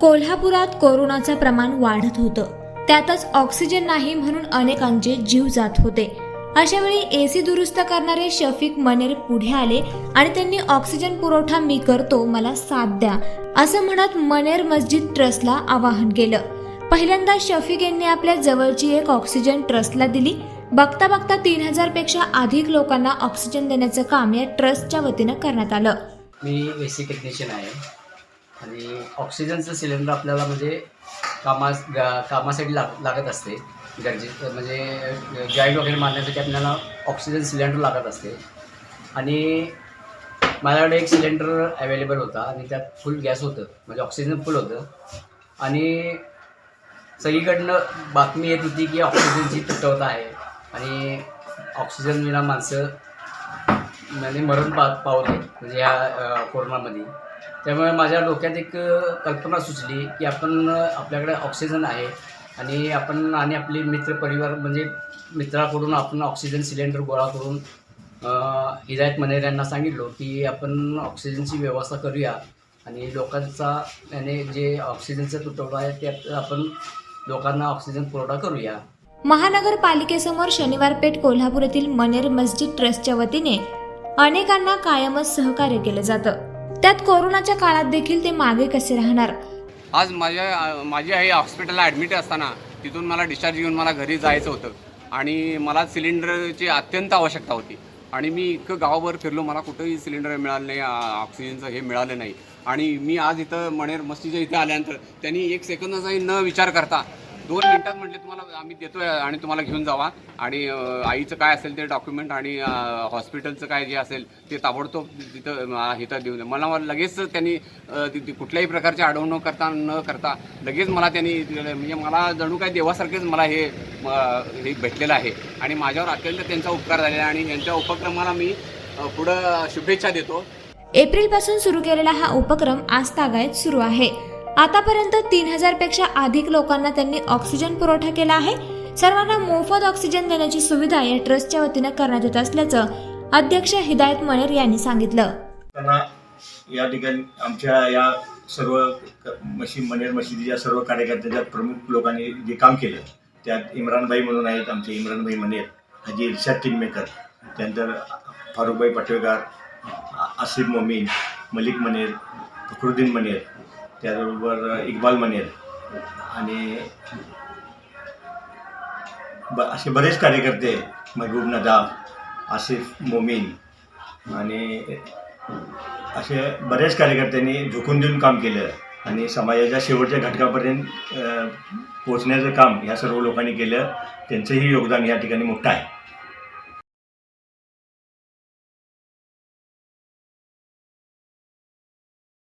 कोल्हापुरात कोरोनाचं प्रमाण वाढत होतं. त्यातच ऑक्सिजन नाही म्हणून अनेकांचे जीव जात होते. अशा वेळी एसी दुरुस्त करणारे शफीक मनेर पुढे आले आणि त्यांनी ऑक्सिजन पुरवठा मी करतो मला साथ द्या असं म्हणत मनेर मस्जिद ट्रस्टला आवाहन केलं. पहिल्यांदा शफीक यांनी आपल्या जवळची एक ऑक्सिजन ट्रस्टला दिली. बघता बघता तीन हजारपेक्षा अधिक लोकांना ऑक्सिजन देण्याचं काम या ट्रस्टच्या वतीनं करण्यात आलं. मी ए टेक्निशियन आहे. आणि ऑक्सिजनचं सिलेंडर आपल्याला म्हणजे कामा गा- कामासाठी लाग लागत असते. गरजेचं म्हणजे जॉईंट वगैरे मारण्यासाठी आपल्याला ऑक्सिजन सिलेंडर लागत असते. आणि माझ्याकडे एक सिलेंडर अवेलेबल होता आणि त्यात फुल गॅस होतं. म्हणजे ऑक्सिजन फुल होतं. आणि सगळीकडनं बातमी येत होती की ऑक्सिजनची तुटवता आहे. आणि ऑक्सिजन विना माणसं म्हणजे मरण पा पावलं म्हणजे ह्या कोरोनामध्ये. त्यामुळे माझ्या डोक्यात एक कल्पना सुचली की आपण आपल्याकडे ऑक्सिजन आहे आणि आपण आणि आपले मित्र परिवार म्हणजे मित्राकडून आपण ऑक्सिजन सिलेंडर गोळा करून हिदायत मनेर यांना सांगितलो की आपण ऑक्सिजनची व्यवस्था करूया आणि लोकांचा याने जे ऑक्सिजनचा तुटवडा आहे त्यात आपण लोकांना ऑक्सिजन पुरवठा करूया. महानगरपालिकेसमोर शनिवार पेठ कोल्हापूर येथील मनेर मस्जिद ट्रस्टच्या वतीने अनेकांना कायमच सहकार्य केलं जातं. त्यात कोरोनाच्या काळात देखील ते मागे कसे राहणार? आज माझ्या माझी आई हॉस्पिटलला ॲडमिट असताना तिथून मला डिस्चार्ज घेऊन मला घरी जायचं होतं. आणि मला सिलेंडरची अत्यंत आवश्यकता होती. आणि मी इतकं गावभर फिरलो मला कुठंही सिलेंडर मिळालं नाही ऑक्सिजनचं हे मिळालं नाही. आणि मी आज इथं मणेर मस्तीच्या इथं आल्यानंतर त्यांनी एक सेकंदाचाही न विचार करता दोन मिनिटात म्हटले तुम्हाला आम्ही देतोय आणि तुम्हाला घेऊन जावा. आणि आईचं काय असेल ते डॉक्युमेंट आणि हॉस्पिटलचं काय जे असेल ते ताबडतोब तिथं हिथं देऊन मला लगेच त्यांनी कुठल्याही प्रकारची अडवणूक करता न करता लगेच मला त्यांनी म्हणजे मला जणू काय देवासारखेच मला हे हे भेटलेलं आहे. आणि माझ्यावर अत्यंत त्यांचा उपकार झालेला आहे आणि यांच्या उपक्रमाला मी पुढं शुभेच्छा देतो. एप्रिलपासून सुरू केलेला हा उपक्रम आज तागायत सुरू आहे. आतापर्यंत तीन हजारपेक्षा अधिक लोकांना त्यांनी ऑक्सिजन पुरवठा केला आहे. सर्वांना मोफत ऑक्सिजन देण्याची सुविधा या ट्रस्टच्या वतीनं करण्यात येत असल्याचं अध्यक्ष हिदायत मनेर यांनी सांगितलं. या ठिकाणी आमच्या या सर्व मशी मनेर मशिदीच्या सर्व कार्यकर्त्यांच्या प्रमुख लोकांनी जे काम केलं त्यात इम्रानभाई म्हणून आहेत आमचे इम्रानभाई मनेर हाजी इर्शाद टिनमेकर त्यानंतर फारुखभाई पाटवेकर आसिफ मोमीन मलिक मनेर फखरुद्दीन मनेर त्याचबरोबर इक्बाल मनेर आणि ब असे बरेच कार्यकर्ते महबूब नदाफ आसिफ मोमीन आणि असे बऱ्याच कार्यकर्त्यांनी झोकून देऊन काम केलं आणि समाजाच्या शेवटच्या घटकापर्यंत पोचण्याचं काम ह्या सर्व लोकांनी केलं. त्यांचंही योगदान या ठिकाणी मोठं आहे.